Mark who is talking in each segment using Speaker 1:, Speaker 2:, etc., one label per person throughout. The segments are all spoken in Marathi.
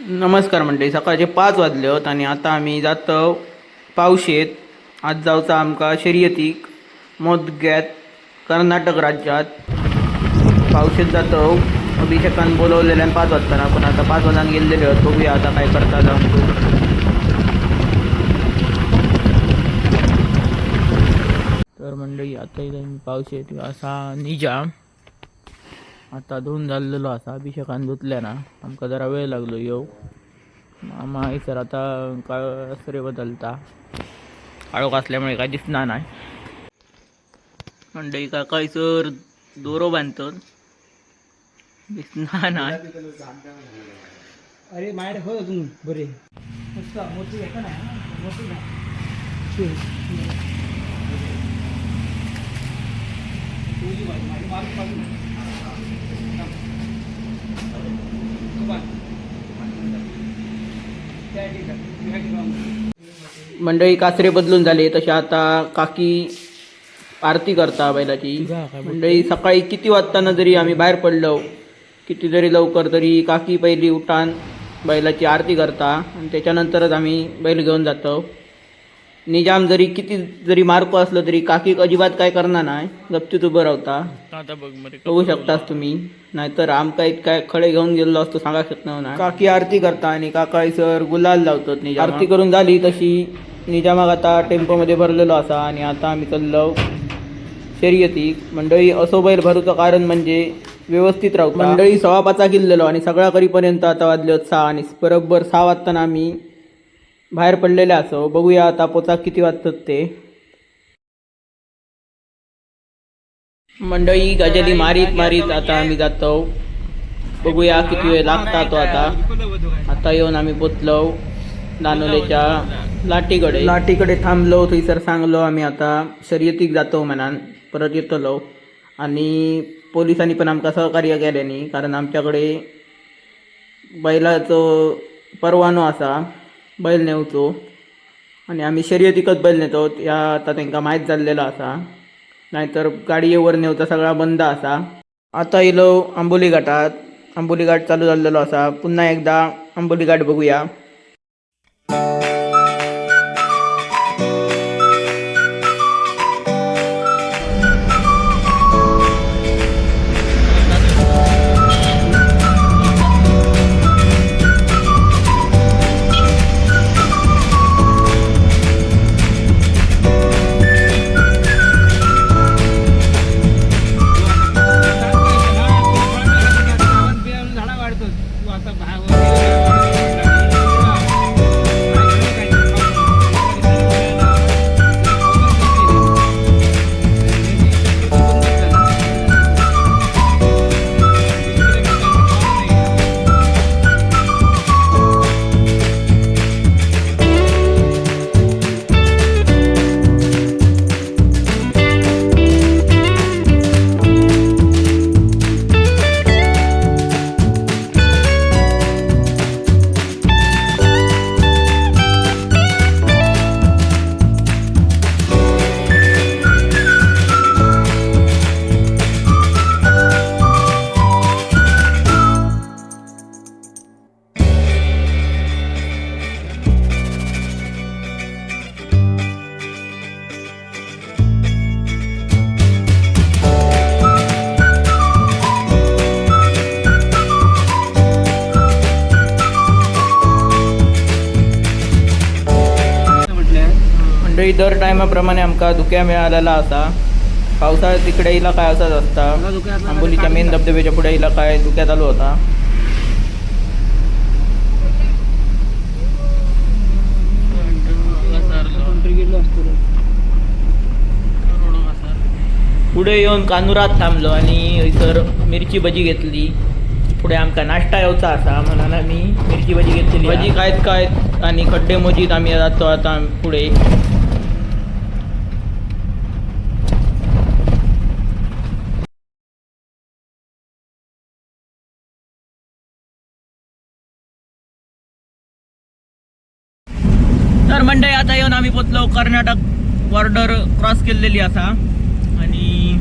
Speaker 1: नमस्कार मंडळी सकाळचे पाच वाजले होत आणि आता आम्ही जातो पावशेत. आज जावचा आमका शर्यतीक मोदग्यात कर्नाटक राज्यात. पावशेत जातो अभिषेकान बोलवलेल्यान पाच वाजताना पण आता पाच वाजताना गेलेले आहोत. बघूया आता काय करता जाऊन तर मंडळी आता इथं पावशेत असा निजाम. आता धुवून झालेलो असा अभिषेकान धुतल्या ना. आमका जरा वेळ लागलो येऊ. मामा सर आता काळे बदलता. काळोख असल्यामुळे काय दिसणार नाही. मंडळी काकाई सर दोरो बांधतो दिसणार नाही.
Speaker 2: अरे माझ्याकडे हो अजून बरे. मोठी आहे नाही मोठी नाही
Speaker 1: मंडळी कासरे बदलून झाले तसे आता काकी आरती करता बैलाची. मंडळी सकाळी किती वाजताना जरी आम्ही बाहेर पडलो किती जरी लवकर तरी काकी पहिली उठान बैलाची आरती करता आणि त्याच्यानंतरच आम्ही बैल घेऊन जातो. निजाम जरी किती जरी मार्क असलं तरी काकी अजिबात काय करणार नाही. गपचूप उभं राहता.
Speaker 3: आता बघ मरे
Speaker 1: बघू शकतास तुम्ही. नाहीतर आमका इतकाय खडे घेऊन गेलो असतो सांगा शकणार ना काकी आरती करता आणि काकाई सर गुलाल लावतात निजाम आरती करून झाली तशी. निजामाक आता टेम्पोमध्ये भरलेलो असा आणि आता आम्ही चाललो शर्यती. मंडळी असो बैल भरूचं कारण म्हणजे व्यवस्थित राहू मंडळी सव्वा पाचा गेलेलो आणि सगळ्या करीपर्यंत आता वाजले होत सहा आणि बरोबर सहा वाजताना आम्ही बाहेर पडलेले असो बघूया आता पोचा किती वाजतात ते. मंडळी गजली मारीत मारीत आता आम्ही जातो. बघूया किती वेळ लागता तो आता. आता येऊन आम्ही पोचलो दानोलेच्या लाटीकडे लाटीकडे थांबलो थंयसर सांगलो आम्ही आता. शर्यतीक जातो म्हणान परत येतलो. आणि पोलिसांनी पण आमकां सहकार्य केल्यानी कारण आमच्याकडे बैलाचो परवानो आसा बैल नेवचो आणि आम्ही शर्यतीकच बैल नेतो. या आता तांकां माहीत जाल्लेलो आसा नाहीतर गाडयेवर नेवचा सगळा बंद असा. आता येलो आंबोली घाटात. आंबोली घाट चालू झालेलो असा. पुन्हा एकदा आंबोली घाट बघूया. मंडळी दर टायमाप्रमाणे आमका धुक्या मिळालेला असा. पावसाळ्यात तिकडे इला काय असंच असता? आंबोलीच्या मेन धबधब्याच्या पुढे इला काय धुक्या चालू होता? पुढे येऊन कानुरात थांबलो आणि थंयसर मिरची भजी घेतली. पुढे आमका नाश्ता येवचा असा म्हणून आम्ही मिरची भजी घेतली भजी खायत खायत आणि खड्डे मोजीत आम्ही जातो आता पुढे आम्ही पोचलो कर्नाटक बॉर्डर क्रॉस केलेली असा आणि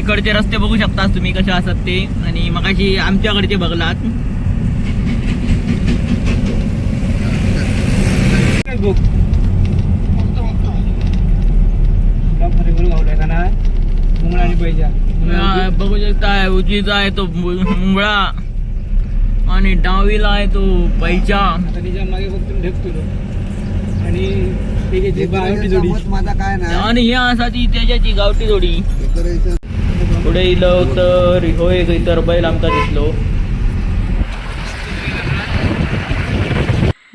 Speaker 1: इकडचे रस्ते बघू शकता तुम्ही कसे असत ते. आणि मगाशी आमच्याकडचे बघलात. बघू शकता उजीचा आहे तो मुंगळा आणि डावीला आहे तो
Speaker 2: पैचा मागे आणि ठीक आहे ती गावठी जोडी.
Speaker 3: माझा काय नाही.
Speaker 1: आणि ही त्याच्याची गावठी जोडी. पुढे इलं तर होय खंय तर बैल आमका दिसलो.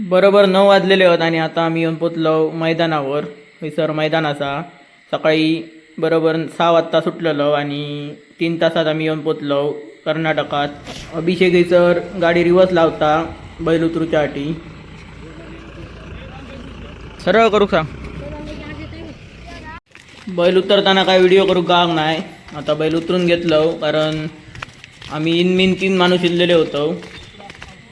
Speaker 1: बरोबर नऊ वाजलेले होत आणि आता आम्ही येऊन पोचलो मैदानावर सर मैदान असा. सकाळी बरोबर सहा वाजता सुटलेलो आणि तीन तासात आम्ही येऊन पोचलो कर्नाटकात. अभिषेक सर गाडी रिवर्स लावता बैल उतरूच्या आटी सरळ करू सांग. बैल उतरताना काय व्हिडिओ करू गाव नाही. आता बैल उतरून घेतलं हो, कारण आम्ही इनमिन तीन माणूस शिरलेले होतो.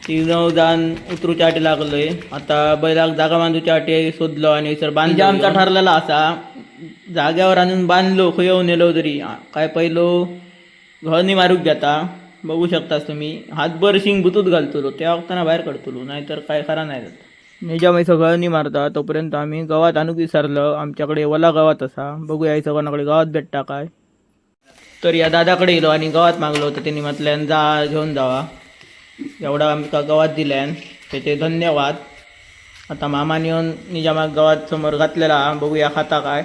Speaker 1: तीन जाण उतरूच्या आटी लागलोय. आता बैलाक जागा बांधूच्या आटी शोधलो आणि सर बांधलो. म्हणजे आमचा ठरलेला असा जाग्यावर आणून बांधलो खंय येऊन नेलो तरी. काय पहिलो घरनी मारूक घेता. बघू शकतास तुम्ही. हातभर शिंग भुतूत घालतलो. त्या वक्ताना बाहेर काढतो नाहीतर काय खरा नाही. जात निजामाई सगळ्यांनी मारता तोपर्यंत आम्ही गावात आणूक विसरलं. आमच्याकडे वला गावात असा. बघूया या सगळ्यांकडे गावात भेटता काय. तर या दादाकडे गेलो आणि गावात मागलो तर त्यांनी म्हटल्यान जा घेऊन जावा. एवढा आमकां गावात दिल्यान त्याचे धन्यवाद. आता मामान येऊन निजामा गावात समोर घातलेला. बघूया खाता काय.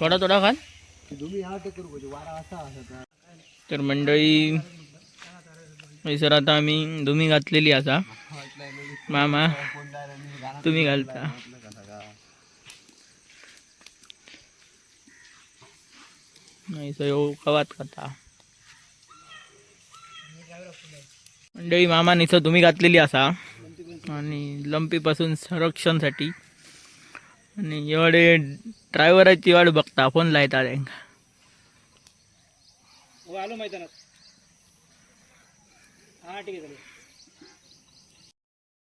Speaker 1: थोडा थोडा
Speaker 3: खान.
Speaker 1: तर मंडळी सर आता आम्ही दुमी घातलेली आसा मामा तुम्ही घालता. सर कवात खाता मंडळी मामा निसं तुम्ही घातलेली असा आणि लंपीपासून संरक्षणसाठी. आणि एवढे ड्रायव्हराची वाट बघता फोन लायता त्यांका
Speaker 2: हो, हो आलो मैदानात ठीक आहे.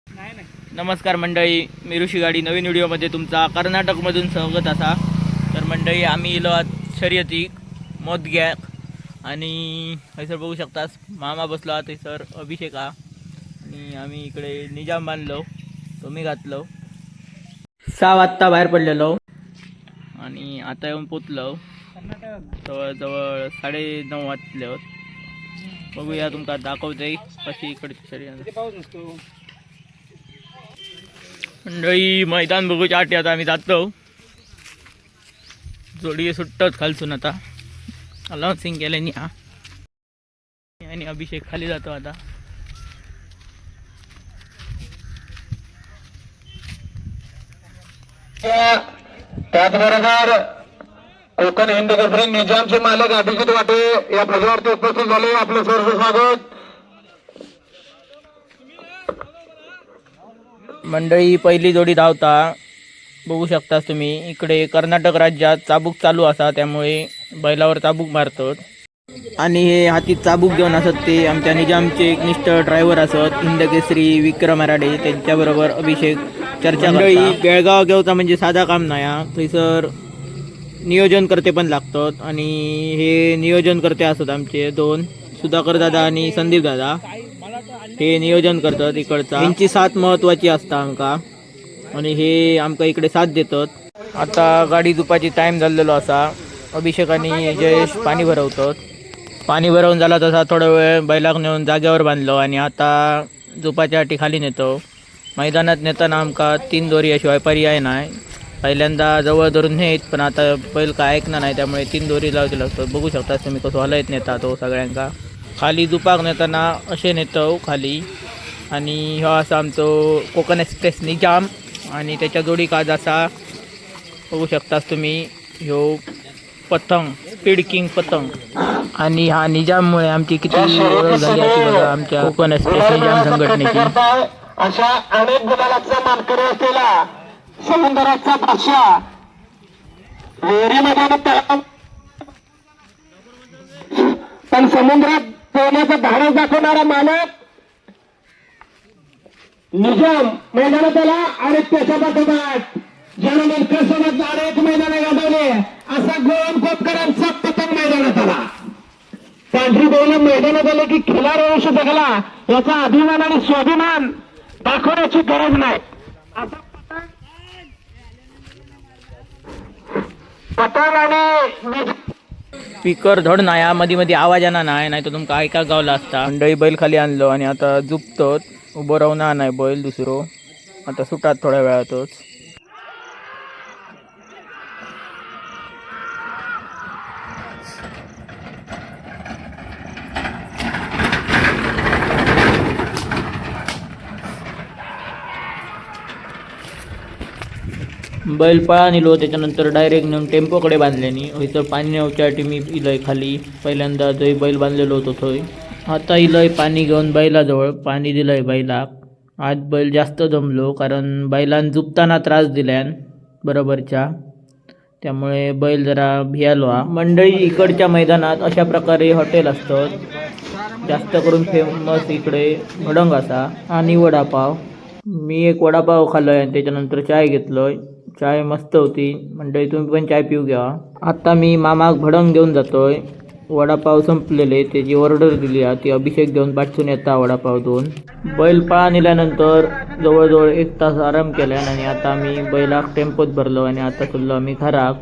Speaker 2: चालेल नाही नाही.
Speaker 1: नमस्कार मंडळी मी ऋषी गाडी. नवीन व्हिडिओमध्ये तुमचा कर्नाटकमधून स्वागत असा. तर मंडळी आम्ही इलो शर्यती मोदग्याक. आणि थंयसर बघू शकतास मामा बसलो आहात थंयसर अभिषेक. हा आणि आम्ही इकडे निजाम बांधलो तुम्ही घातलो. सहा वाजता बाहेर पडलेलो. आणि आता येऊन पोचलो.
Speaker 2: कर्नाटक
Speaker 1: जवळजवळ साडे नऊ वाजले होत. बघूया तुमका दाखवतय कशी इकडची शर्यत मंडळी मैदान बघूच्या आठी आता आम्ही जातो. जोडी सुट्टच खालसून आता. सिंग केल्यानी हा. आणि अभिषेक खाली जातो आता.
Speaker 4: त्याचबरोबर कोकण हिंद केसरी निजामचे मालक अभिजित वाटे या पदावरती उपस्थित झाले. आपलं सहर्ष स्वागत.
Speaker 1: मंडळी पहिली जोडी धावता. बघू शकतास तुम्ही इकडे कर्नाटक राज्यात चाबूक चालू असा त्यामुळे बैलावर चाबूक मारतात. आणि हे हाती चाबूक घेऊन असत ते आमच्या निजामचे एक निष्ठ ड्रायव्हर असत हिंदकेसरी विक्रम मराठे त्यांच्याबरोबर अभिषेक चर्चा मंडळी बेळगाव घेऊचा म्हणजे साधा काम नाही हा. थंयसर नियोजन करते पण लागतात आणि हे नियोजन करते आमचे दोन सुधाकर दादा आणि संदीप दादा. हे नियोजन करतात इकडचा. यांची साथ महत्वाची असता आमका. आणि हे आमका इकडे साथ देतात. आता गाडी दुपारची टाईम झालेलो असा. अभिषेक आणि जयेश पाणी भरवतात. पाणी भरवून झाला तसा थोडा वेळ बैलाक नेऊन जाग्यावर बांधलो आणि आता झोपाच्या आटी खाली नेतो. मैदानात नेताना आमका तीन दोरी याशिवाय पर्याय ना पहिल्यांदा जवळ धरून नेत पण आता बैल काय ऐकणार नाही त्यामुळे तीन दोरी लावची लागतात बघू शकता तुम्ही कसं हलत नेता तो सगळ्यांका खाली दुपाक नेताना असे नेतो खाली. आणि ह्यो असा आमचो कोकण एक्सप्रेस निजाम आणि त्याच्या जोडी काज असा बघू शकतास तुम्ही. ह्यो पतंग स्पीड किंग पतंग. आणि हा निजाममुळे आमची किती ओळख झाली अशी बघा आमच्या कोकण एक्सप्रेस निजाम संघटनेची.
Speaker 4: अशा अनेक गुलालाचा मानकरी असलेला समुद्राचा भाषा. विहिरीमध्ये तलाव पण समुद्रात पोहण्याचं धाडस दाखवणारा मालक निजाम मैदानात आला आणि त्याच्या पाठोपाठ ज्यानं नेमकं अनेक मैदाने गाजवले असा गोवन कोपकरांचा पतंग मैदानात आला पांढरी बैल मैदानात आले की खिलाडू वंश जगला याचा अभिमान आणि स्वाभिमान दाखवण्याची गरज नाही. आता पतंग- पतंग आणि निज-
Speaker 1: स्पीकर धड नाही हा मध्ये मध्ये आवाज येणार नाही नाही तर तुमका ऐका गावला असता. मंडळी बैल खाली आणलो आणि आता झुपतत उभं राहून नाही बैल दुसरो. आता सुटात थोड्या वेळातच. बैल पळा नेलो त्याच्यानंतर डायरेक्ट नेऊन टेम्पोकडे बांधल्यानी हयसर पाणी नेवच्यासाठी मी इलय खाली. पहिल्यांदा जय बैल बांधलेलो होतो थंय. आता इलय पाणी घेऊन बैलाजवळ पाणी दिलंय बैलाक आज बैल जास्त जमलो कारण बैलान झुपताना त्रास दिल्यान बरोबरच्या. त्यामुळे बैल जरा भियालो हा. मंडळी इकडच्या मैदानात अशा प्रकारे हॉटेल असतात जास्त करून फेमस इकडे भडंग असा. आणि वडापाव. मी एक वडापाव खाल्लोय आणि त्याच्यानंतर चाय घेतलोय. चाय मस्त होती. मंडळी तुम्ही पण चाय पिऊ घ्या. आता मी मामाक भडंग घेऊन जातोय. वडापाव संपलेले. त्याची ऑर्डर दिली आहे. ती अभिषेक घेऊन पाठवून येता वडापाव दोन बैल पळा नेल्यानंतर जवळजवळ एक तास आराम केल्यान आणि आता मी बैलाक टेम्पोत भरलो आणि आता चाललो आम्ही घराक.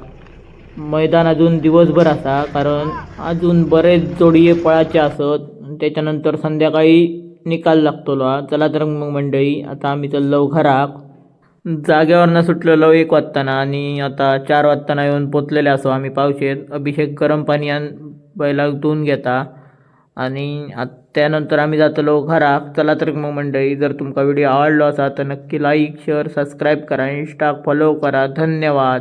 Speaker 1: मैदान अजून दिवसभर असा कारण अजून बरेच जोडये पळाचे असत. त्याच्यानंतर संध्याकाळी निकाल लागतलो. चला तर मग मंडळी आता आम्ही चाललो घराक. जाग्यावरनं सुटलेलो एक वाजताना आणि आता चार वाजताना येऊन पोचलेले असो आम्ही पावशेत अभिषेक गरम पाणी बैलाक धुवून घेता. आणि त्यानंतर आम्ही जातलो घराक चला तर मग मंडळी जर तुमका व्हिडिओ आवडलो असा तर नक्की लाईक शेअर सबस्क्राईब करा. इंस्टा फॉलो करा. धन्यवाद.